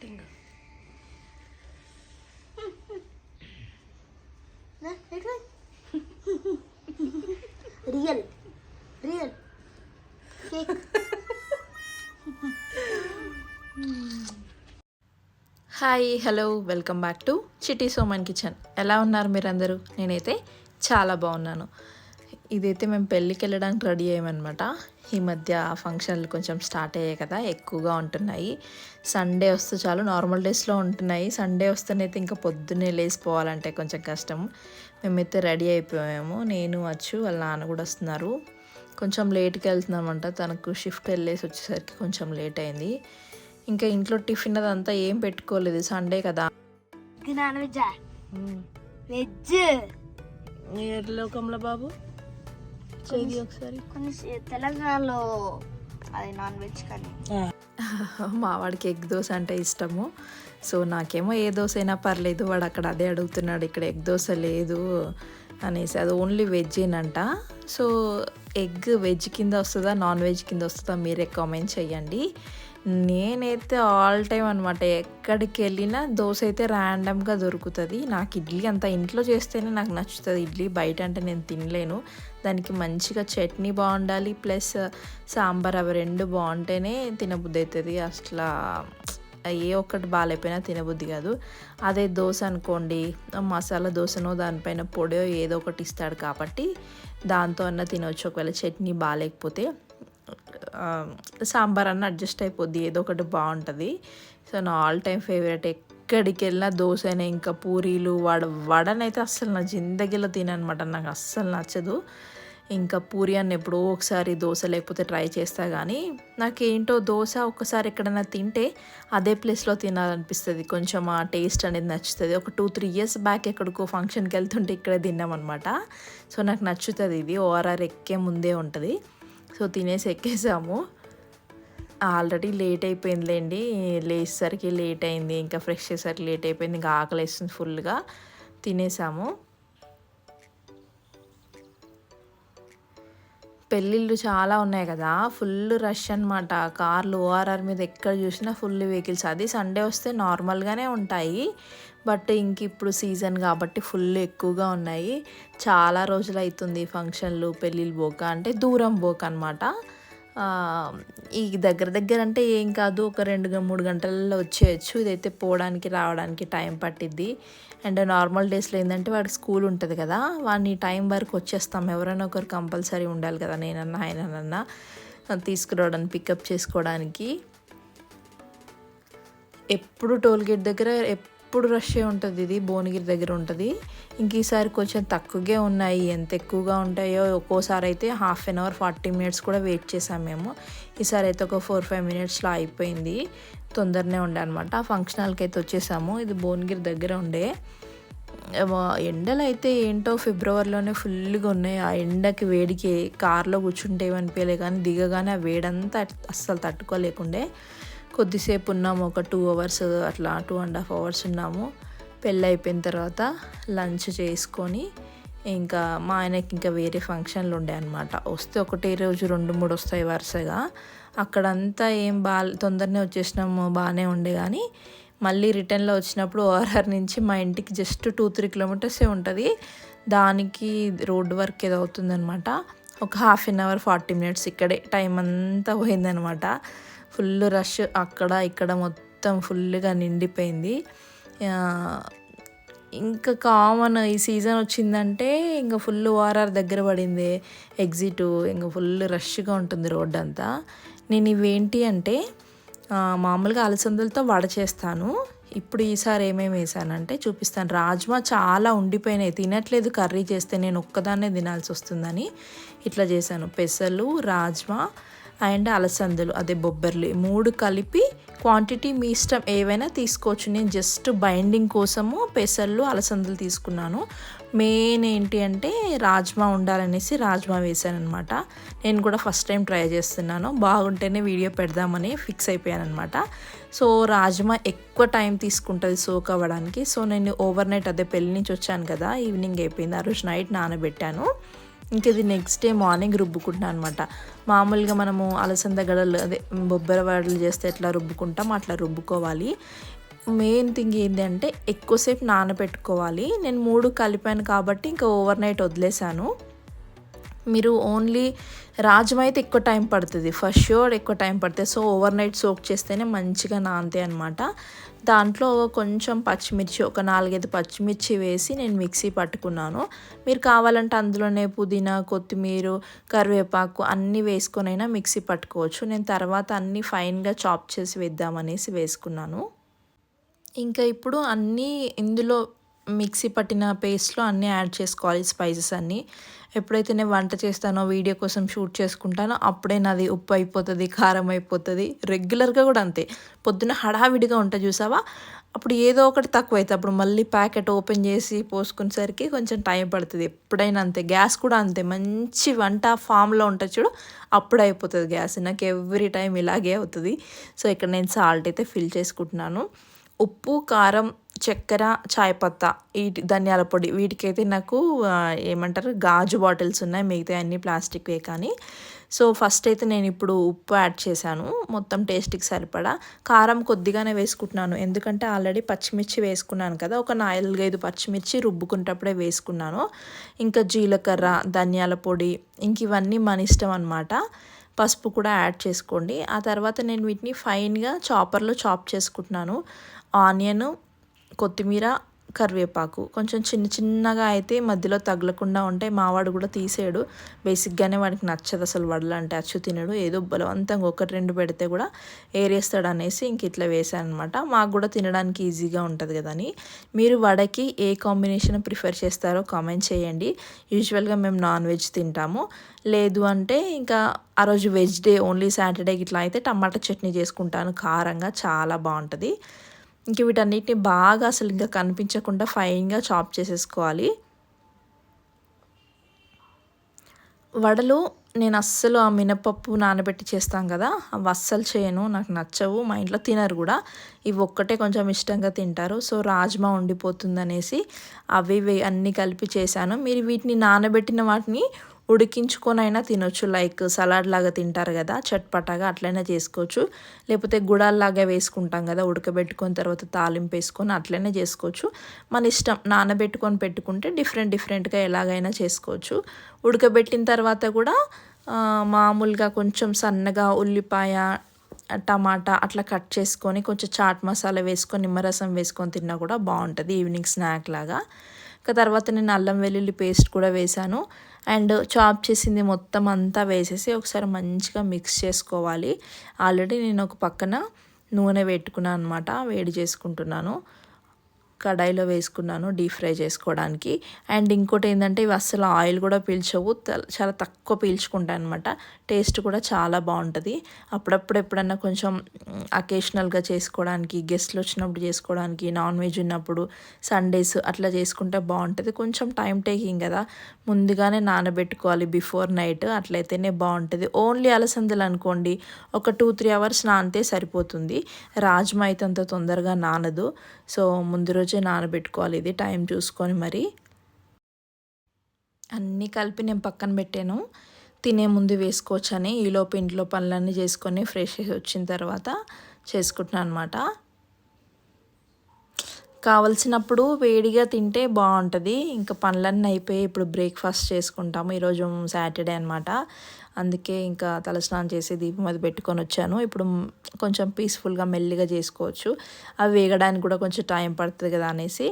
Acting real real cake hi hello welcome back to చిటీ సోమన్ kitchen ఎలా ఉన్నారు మీరందరూ? నేనైతే చాలా బాగున్నాను. ఇదైతే మేము పెళ్ళికి వెళ్ళడానికి రెడీ అయ్యామన్నమాట. ఈ మధ్య ఫంక్షన్లు కొంచెం స్టార్ట్ అయ్యాయి కదా ఎక్కువగా ఉంటున్నాయి. సండే వస్తే చాలు నార్మల్ డేస్లో ఉంటున్నాయి. సండే వస్తేనైతే ఇంకా పొద్దున్నే లేచిపోవాలంటే కొంచెం కష్టం. మేమైతే రెడీ అయిపోయాము. నేను వచ్చు వాళ్ళ నాన్న కూడా వస్తున్నారు. కొంచెం లేట్కి వెళ్తున్నామంట. తనకు షిఫ్ట్ వెళ్ళేసి వచ్చేసరికి కొంచెం లేట్ అయింది. ఇంకా ఇంట్లో టిఫిన్ అదంతా ఏం పెట్టుకోలేదు. సండే కదా. నాన్ వెజ్ వెజ్ లోకంలో బాబు? చేది ఒకసారి. కొన్ని తెలంగాణలో అది నాన్ వెజ్ కానీ. మా వాడికి ఎగ్ దోశ అంటే ఇష్టము. సో నాకేమో ఏ దోశ అయినా పర్లేదు వాడు అక్కడ అదే అడుగుతున్నాడు ఇక్కడ ఎగ్ దోశ లేదు అనేసి. అది ఓన్లీ వెజ్జేనంట సో ఎగ్ వెజ్ కింద వస్తుందా నాన్ వెజ్ కింద వస్తుందా మీరే కామెంట్ చేయండి నేనైతే ఆల్ టైం అనమాట ఎక్కడికి వెళ్ళినా దోశ అయితే ర్యాండమ్గా దొరుకుతుంది. నాకు ఇడ్లీ అంత ఇంట్లో చేస్తేనే నాకు నచ్చుతుంది. ఇడ్లీ బయట అంటే నేను తినలేను. దానికి మంచిగా చట్నీ బాగుండాలి ప్లస్ సాంబార్ అవి రెండు బాగుంటేనే తినబుద్ధి అవుతుంది అసలు ఏ ఒక్కటి బాగాలేకపోయినా తినబుద్ధి కాదు. అదే దోశ అనుకోండి మసాలా దోశనో దానిపైన పొడో ఏదో ఒకటి ఇస్తాడు కాబట్టి దాంతో అన్న తినవచ్చు ఒకవేళ చట్నీ బాగాలేకపోతే సాంబార్ అన్న అడ్జస్ట్ అయిపోద్ది. ఏదో ఒకటి బాగుంటుంది. సో నా ఆల్ టైమ్ ఫేవరెట్ ఎక్కడికి వెళ్ళినా దోశనే ఇంకా పూరీలు వడ వడనైతే అస్సలు నా జిందగీలో తిననమాట. నాకు అస్సలు నచ్చదు. ఇంకా పూరి అని ఎప్పుడో ఒకసారి దోశ లేకపోతే ట్రై చేస్తా కానీ నాకేంటో దోశ ఒక్కసారి ఎక్కడైనా తింటే అదే ప్లేస్లో తినాలనిపిస్తుంది. కొంచెం ఆ టేస్ట్ అనేది నచ్చుతుంది. ఒక టూ త్రీ ఇయర్స్ బ్యాక్ ఎక్కడికో ఫంక్షన్కి వెళ్తుంటే ఇక్కడే తిన్నామన్నమాట. సో నాకు నచ్చుతుంది ఇది. ఓఆర్ఆర్ ఎక్కే ముందే ఉంటుంది. సో తినేసి ఎక్కేసాము. ఆల్రెడీ లేట్ అయిపోయిందిలేండి. లేచేసరికి లేట్ అయింది. ఇంకా ఫ్రెష్ అయ్యేసరికి లేట్ అయిపోయింది. ఇంకా ఆకలి వేస్తుంది ఫుల్గా. తినేసాము. పెళ్ళిళ్ళు చాలా ఉన్నాయి కదా. ఫుల్ రష్ అనమాట కార్లు ఓఆర్ఆర్ మీద ఎక్కడ చూసినా ఫుల్ వెహికల్స్. అది సండే వస్తే నార్మల్గానే ఉంటాయి. బట్ ఇంక ఇప్పుడు సీజన్ కాబట్టి ఫుల్ ఎక్కువగా ఉన్నాయి. చాలా రోజులు అవుతుంది ఫంక్షన్లు పెళ్ళిళ్ళు పోక. అంటే దూరం పోక అనమాట ఈ దగ్గర దగ్గర అంటే ఏం కాదు ఒక రెండు మూడు గంటలలో వచ్చేయచ్చు. ఇదైతే పోవడానికి రావడానికి టైం పట్టిద్ది. అండ్ నార్మల్ డేస్లో ఏంటంటే వాడికి స్కూల్ ఉంటుంది కదా వాడిని టైం వరకు వచ్చేస్తాం. ఎవరైనా ఒకరు కంపల్సరీ ఉండాలి కదా నేనన్నా ఆయనన్నా తీసుకురావడానికి పికప్ చేసుకోవడానికి. ఎప్పుడు టోల్ గేట్ దగ్గర ఎప్పుడు రష్ ఉంటుంది ఇది? భువనగిరి దగ్గర ఉంటుంది. ఇంక ఈసారి కొంచెం తక్కువగా ఉన్నాయి. ఎంత ఎక్కువగా ఉంటాయో ఒక్కోసారి అయితే half an hour forty minutes కూడా వెయిట్ చేసాం మేము. ఈసారి అయితే ఒక ఫోర్ ఫైవ్ మినిట్స్లో అయిపోయింది. తొందరనే ఉండే అనమాట ఫంక్షన్ హాల్కి అయితే వచ్చేసాము. ఇది భువనగిరి దగ్గర ఉండే. ఎండలు అయితే ఏంటో ఫిబ్రవరిలోనే ఫుల్గా ఉన్నాయి. ఆ ఎండకి వేడికి కార్లో కూర్చుంటే ఏమనిపించలే కానీ దిగగానే ఆ వేడంతా అస్సలు తట్టుకోలేకుండే. కొద్దిసేపు ఉన్నాము ఒక టూ అవర్స్ అట్లా టూ అండ్ హాఫ్ అవర్స్ ఉన్నాము. పెళ్ళి అయిపోయిన తర్వాత లంచ్ చేసుకొని ఇంకా మా ఆయనకి ఇంకా వేరే ఫంక్షన్లు ఉండే అనమాట వస్తే ఒకటే రోజు రెండు మూడు వస్తాయి వరుసగా. అక్కడంతా ఏం బా తొందరనే వచ్చేసినాము బాగానే ఉండే కానీ మళ్ళీ రిటర్న్లో వచ్చినప్పుడు ఓఆర్ఆర్ నుంచి మా ఇంటికి జస్ట్ టూ త్రీ కిలోమీటర్సే ఉంటుంది. దానికి రోడ్ వర్క్ ఏదో అవుతుందనమాట ఒక half an hour forty minutes ఇక్కడే టైం అంతా పోయిందనమాట ఫుల్ రష్ అక్కడ ఇక్కడ మొత్తం ఫుల్గా నిండిపోయింది. ఇంకా కామన్ ఈ సీజన్ వచ్చిందంటే ఇంకా ఫుల్ ఆర్ఆర్ దగ్గర పడింది ఎగ్జిట్ ఇంకా ఫుల్ రష్గా ఉంటుంది రోడ్ అంతా నేను ఇవేంటి అంటే మామూలుగా అలసందలతో వడ చేస్తాను. ఇప్పుడు ఈసారి ఏమేమి వేసానంటే చూపిస్తాను. రాజ్మా చాలా ఉండిపోయినాయి. తినట్లేదు కర్రీ చేస్తే నేను ఒక్కదాన్నే తినాల్సి వస్తుందని ఇట్లా చేశాను. పెసలు రాజ్మా అండ్ అలసందలు అదే బొబ్బర్లు మూడు కలిపి క్వాంటిటీ మీ ఇష్టం ఏవైనా తీసుకోవచ్చు. నేను జస్ట్ బైండింగ్ కోసము పెసర్లు అలసందలు తీసుకున్నాను. మెయిన్ ఏంటి అంటే రాజ్మా ఉండాలనేసి రాజ్మా వేసాను అనమాట నేను కూడా ఫస్ట్ టైం ట్రై చేస్తున్నాను. బాగుంటేనే వీడియో పెడదామని ఫిక్స్ అయిపోయాను అనమాట సో రాజ్మా ఎక్కువ టైం తీసుకుంటుంది సోక్ అవ్వడానికి. సో నేను ఓవర్ నైట్ అదే పెళ్ళి నుంచి వచ్చాను కదా ఈవినింగ్ అయిపోయింది. ఆ రోజు నైట్ నానబెట్టాను. ఇంక ఇది నెక్స్ట్ డే మార్నింగ్ రుబ్బుకుంటున్నాను అనమాట మామూలుగా మనము అలసంద గడలు అదే బొబ్బర వడలు చేస్తే ఎట్లా రుబ్బుకుంటాం అట్లా రుబ్బుకోవాలి. మెయిన్ థింగ్ ఏంటంటే ఎక్కువసేపు నానబెట్టుకోవాలి నేను మూడు కలిపాను కాబట్టి ఇంకా ఓవర్ నైట్ వదిలేసాను మీరు ఓన్లీ రాజ్మా అయితే ఎక్కువ టైం పడుతుంది. ఫస్ట్ షూర్ ఎక్కువ టైం పడుతుంది. సో ఓవర్ నైట్ సోక్ చేస్తేనే మంచిగా నానతాయి అనమాట దాంట్లో కొంచెం పచ్చిమిర్చి ఒక నాలుగైదు పచ్చిమిర్చి వేసి నేను మిక్సీ పట్టుకున్నాను. మీరు కావాలంటే అందులోనే పుదీనా కొత్తిమీర కరివేపాకు అన్నీ వేసుకొనైనా మిక్సీ పట్టుకోవచ్చు. నేను తర్వాత అన్నీ ఫైన్గా చాప్ చేసి వేద్దామనేసి వేసుకున్నాను. ఇంకా ఇప్పుడు అన్నీ ఇందులో మిక్సీ పట్టిన పేస్ట్లో అన్నీ యాడ్ చేసుకోవాలి స్పైసెస్ అన్నీ. ఎప్పుడైతే నేను వంట చేస్తానో వీడియో కోసం షూట్ చేసుకుంటానో అప్పుడే నాది ఉప్పు అయిపోతుంది కారం అయిపోతుంది. రెగ్యులర్గా కూడా అంతే. పొద్దున హడావిడిగా ఉంటుంది చూసావా? అప్పుడు ఏదో ఒకటి తక్కువ అవుతుంది అప్పుడు మళ్ళీ ప్యాకెట్ ఓపెన్ చేసి పోసుకునేసరికి కొంచెం టైం పడుతుంది. ఎప్పుడైనా అంతే. గ్యాస్ కూడా అంతే. మంచి వంట ఫామ్లో ఉంటుంది చూడు అప్పుడు అయిపోతుంది గ్యాస్. నాకు ఎవ్రీ టైం ఇలాగే అవుతుంది. సో ఇక్కడ నేను సాల్ట్ అయితే ఫిల్ చేసుకుంటున్నాను. ఉప్పు కారం చక్కెర చాయ్ పత్తా వీటి ధనియాల పొడి. వీటికైతే నాకు ఏమంటారు గాజు బాటిల్స్ ఉన్నాయి. మిగతా అన్ని ప్లాస్టిక్వే కానీ. సో ఫస్ట్ అయితే నేను ఇప్పుడు ఉప్పు యాడ్ చేశాను. మొత్తం టేస్ట్కి సరిపడా. కారం కొద్దిగానే వేసుకుంటున్నాను. ఎందుకంటే ఆల్రెడీ పచ్చిమిర్చి వేసుకున్నాను కదా. ఒక నాలుగైదు పచ్చిమిర్చి రుబ్బుకుంటప్పుడే వేసుకున్నాను. ఇంకా జీలకర్ర ధనియాల పొడి ఇంక ఇవన్నీ మన ఇష్టం అనమాట పసుపు కూడా యాడ్ చేసుకోండి. ఆ తర్వాత నేను వీటిని ఫైన్గా చాపర్లో చాప్ చేసుకుంటున్నాను. ఆనియన్ కొత్తిమీర కరివేపాకు. కొంచెం చిన్న చిన్నగా అయితే మధ్యలో తగలకుండా ఉంటే మావాడు కూడా తీసేయడు. బేసిక్గానే వాడికి నచ్చదు అసలు వడలు అంటే. అచ్చు తినడు. ఏదో బలవంతంగా ఒకటి రెండు పెడితే కూడా ఏరేస్తాడు అనేసి ఇంక ఇట్లా వేసానమాట అనమాట మాకు కూడా తినడానికి ఈజీగా ఉంటుంది కదా అని. మీరు వడకి ఏ కాంబినేషన్ ప్రిఫర్ చేస్తారో కామెంట్ చేయండి. యూజువల్గా మేము నాన్ వెజ్ తింటాము. లేదు అంటే ఇంకా ఆ రోజు వెజ్ డే ఓన్లీ సాటర్డే ఇట్లా అయితే టమాటా చట్నీ చేసుకుంటాను. కారంగా చాలా బాగుంటుంది. ఇంక వీటన్నిటిని బాగా అసలు ఇంకా కనిపించకుండా ఫైన్గా చాప్ చేసేసుకోవాలి. వడలు నేను అస్సలు ఆ మినపప్పు నానబెట్టి చేస్తాం కదా అవి అస్సలు చేయను నాకు నచ్చవు మా ఇంట్లో తినరు కూడా. ఇవి ఒక్కటే కొంచెం ఇష్టంగా తింటారు. సో రాజ్మా ఉండిపోతుంది అనేసి అవి అన్నీ కలిపి చేశాను. మీరు వీటిని నానబెట్టిన వాటిని ఉడికించుకొనైనా తినొచ్చు. లైక్ సలాడ్ లాగా తింటారు కదా చట్పటాగా అట్లైనా చేసుకోవచ్చు. లేకపోతే గుడాల్లాగా వేసుకుంటాం కదా ఉడకబెట్టుకొని తర్వాత తాలింపు వేసుకొని అట్లనే చేసుకోవచ్చు. మన ఇష్టం నానబెట్టుకొని పెట్టుకుంటే డిఫరెంట్ డిఫరెంట్గా ఎలాగైనా చేసుకోవచ్చు. ఉడకబెట్టిన తర్వాత కూడా మామూలుగా కొంచెం సన్నగా ఉల్లిపాయ టమాటా అట్లా కట్ చేసుకొని కొంచెం చాట్ మసాలా వేసుకొని నిమ్మరసం వేసుకొని తిన్నా కూడా బాగుంటుంది. ఈవినింగ్ స్నాక్ లాగా. ఇంకా తర్వాత నేను అల్లం వెల్లుల్లి పేస్ట్ కూడా వేశాను. అండ్ చాప్ చేసింది మొత్తం అంతా వేసేసి ఒకసారి మంచిగా మిక్స్ చేసుకోవాలి. ఆల్రెడీ నేను ఒక పక్కన నూనె పెట్టుకున్నాను అనమాట వేడి చేసుకుంటున్నాను. కడాయిలో వేసుకున్నాను డీప్ ఫ్రై చేసుకోవడానికి. అండ్ ఇంకోటి ఏంటంటే ఇవి అస్సలు ఆయిల్ కూడా పీల్చవు. చాలా తక్కువ పీల్చుకుంటాయి అనమాట టేస్ట్ కూడా చాలా బాగుంటుంది. అప్పుడప్పుడు ఎప్పుడన్నా కొంచెం అకేషనల్గా చేసుకోవడానికి గెస్ట్లు వచ్చినప్పుడు చేసుకోవడానికి నాన్ వెజ్ ఉన్నప్పుడు సండేస్ అట్లా చేసుకుంటే బాగుంటుంది. కొంచెం టైం టేకింగ్ కదా. ముందుగానే నానబెట్టుకోవాలి బిఫోర్ నైట్ అట్లయితేనే బాగుంటుంది. ఓన్లీ అలసందలు అనుకోండి ఒక టూ త్రీ అవర్స్ నానితే సరిపోతుంది. రాజ్మా అయితే అంత తొందరగా నానదు. సో ముందు రోజు నానబెట్టుకోవాలి. ఇది టైం చూసుకొని మరి. అన్నీ కలిపి నేను పక్కన పెట్టాను. తినే ముందు వేసుకోవచ్చని ఈలోపు ఇంట్లో పనులన్నీ చేసుకొని ఫ్రెష్ వచ్చిన తర్వాత చేసుకుంటున్నాను అనమాట కావలసినప్పుడు వేడిగా తింటే బాగుంటుంది. ఇంకా పనులన్నీ అయిపోయి ఇప్పుడు బ్రేక్ఫాస్ట్ చేసుకుంటాము. ఈరోజు సాటర్డే అనమాట అందుకే ఇంకా తలస్నానం చేసి దీపం అది పెట్టుకొని వచ్చాను. ఇప్పుడు కొంచెం పీస్ఫుల్గా మెల్లిగా చేసుకోవచ్చు. అవి వేగడానికి కూడా కొంచెం టైం పడుతుంది కదా అనేసి.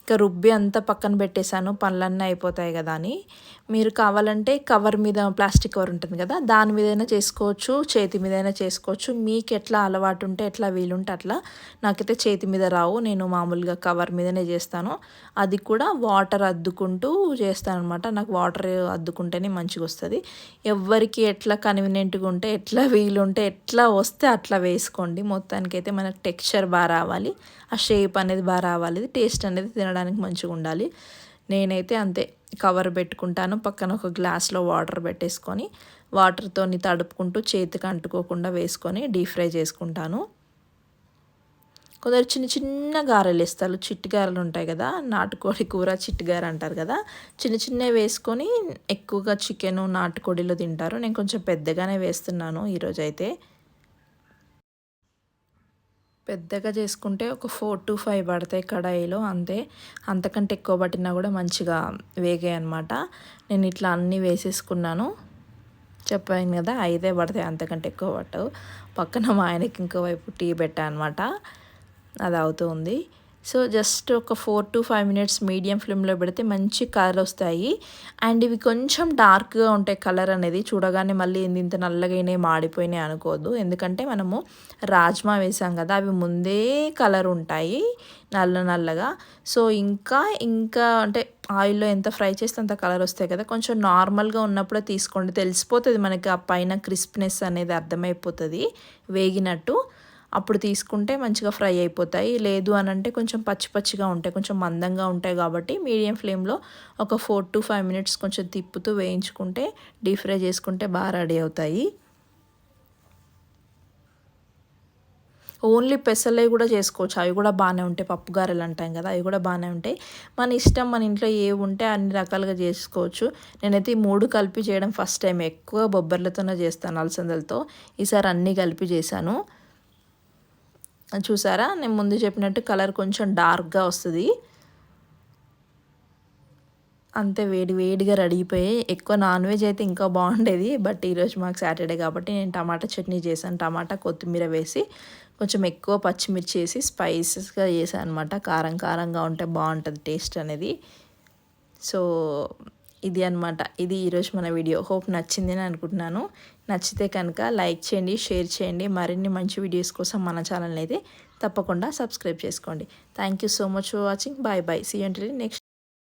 ఇంకా రుబ్బి అంతా పక్కన పెట్టేశాను. పనులన్నీ అయిపోతాయి కదా అని. మీరు కావాలంటే కవర్ మీద ప్లాస్టిక్ కవర్ ఉంటుంది కదా దాని మీదైనా చేసుకోవచ్చు చేతి మీదైనా చేసుకోవచ్చు. మీకు ఎట్లా అలవాటు ఉంటే ఎట్లా వీలుంటే అట్లా. నాకైతే చేతి మీద రావు నేను మామూలుగా కవర్ మీదనే చేస్తాను. అది కూడా వాటర్ అద్దుకుంటూ చేస్తాను అనమాట నాకు వాటర్ అద్దుకుంటేనే మంచిగా వస్తుంది. ఎవరికి ఎట్లా కన్వీనియంట్గా ఉంటే ఎట్లా వీలుంటే ఎట్లా వస్తే అట్లా వేసుకోండి. మొత్తానికైతే మనకు టెక్స్చర్ బాగా రావాలి. ఆ షేప్ అనేది బాగా రావాలి. టేస్ట్ అనేది తినడానికి మంచిగా ఉండాలి. నేనైతే అంతే. కవర్ పెట్టుకుంటాను. పక్కన ఒక గ్లాస్లో వాటర్ పెట్టేసుకొని వాటర్తోని తడుపుకుంటూ చేతికి అంటుకోకుండా వేసుకొని డీప్ ఫ్రై చేసుకుంటాను. కొందరు చిన్న చిన్న గారెలు వేస్తారు చిట్టి గారెలు ఉంటాయి కదా నాటుకోడి కూర చిట్టి గారె అంటారు కదా చిన్న చిన్నవి వేసుకొని ఎక్కువగా చికెన్ నాటుకోడిలో తింటారు. నేను కొంచెం పెద్దగానే వేస్తున్నాను ఈరోజైతే. అయితే పెద్దగా చేసుకుంటే ఒక ఫోర్ టు ఫైవ్ పడతాయి కడాయిలో అంతే. అంతకంటే ఎక్కువ పట్టినా కూడా మంచిగా వేగాయి అనమాట నేను ఇట్లా అన్నీ వేసేసుకున్నాను. చెప్పాను కదా ఐదే పడతాయి అంతకంటే ఎక్కువ పట్టవు. పక్కన మా ఆయనకి ఇంకో వైపు టీ పెట్టా అనమాట అది అవుతుంది సో జస్ట్ ఒక four to five minutes medium ఫ్లేమ్లో పెడితే మంచి కలర్ వస్తాయి. అండ్ ఇవి కొంచెం డార్క్గా ఉంటాయి కలర్ అనేది చూడగానే మళ్ళీ ఇంత నల్లగైనాయి మాడిపోయినాయి అనుకోవద్దు. ఎందుకంటే మనము రాజ్మా వేసాం కదా అవి ముందే కలర్ ఉంటాయి నల్ల నల్లగా. సో ఇంకా ఇంకా అంటే ఆయిల్లో ఎంత ఫ్రై చేస్తే అంత కలర్ వస్తాయి కదా కొంచెం నార్మల్గా ఉన్నప్పుడే తీసుకోండి. తెలిసిపోతుంది మనకి ఆ పైన క్రిస్ప్నెస్ అనేది అర్థమైపోతుంది వేగినట్టు. అప్పుడు తీసుకుంటే మంచిగా ఫ్రై అయిపోతాయి. లేదు అని అంటే కొంచెం పచ్చి పచ్చిగా ఉంటాయి. కొంచెం మందంగా ఉంటాయి కాబట్టి మీడియం ఫ్లేమ్లో ఒక ఫోర్ టు ఫైవ్ మినిట్స్ కొంచెం తిప్పుతూ వేయించుకుంటే డీప్ ఫ్రై చేసుకుంటే బాగా రెడీ అవుతాయి. ఓన్లీ పెసలే కూడా చేసుకోవచ్చు. అవి కూడా బాగానే ఉంటాయి. పప్పు గారెలు అంటాం కదా అవి కూడా బాగానే ఉంటాయి. మన ఇష్టం మన ఇంట్లో ఏ ఉంటే అన్ని రకాలుగా చేసుకోవచ్చు. నేనైతే ఈ మూడు కలిపి చేయడం ఫస్ట్ టైం. ఎక్కువ బొబ్బర్లతోనే చేస్తాను అలసందలతో. ఈసారి అన్నీ కలిపి చేశాను. చూసారా? నేను ముందు చెప్పినట్టు కలర్ కొంచెం డార్క్గా వస్తుంది. అంతే వేడి వేడిగా రెడీపోయి ఎక్కువ నాన్ వెజ్ అయితే ఇంకా బాగుండేది. బట్ ఈరోజు మాకు సాటర్డే కాబట్టి నేను టమాటా చట్నీ చేశాను. టమాటా కొత్తిమీర వేసి కొంచెం ఎక్కువ పచ్చిమిర్చి వేసి స్పైసెస్గా చేశాను అనమాట కారం కారంగా ఉంటే బాగుంటుంది టేస్ట్ అనేది. సో ఇది అనమాట ఇది ఈరోజు మన వీడియో. హోప్ నచ్చింది అని అనుకుంటున్నాను. నచ్చితే కనుక లైక్ చేయండి షేర్ చేయండి. మరిన్ని మంచి వీడియోస్ కోసం మన ఛానల్ అయితే తప్పకుండా సబ్స్క్రైబ్ చేసుకోండి. Thank you so much for watching bye bye see అంటే నెక్స్ట్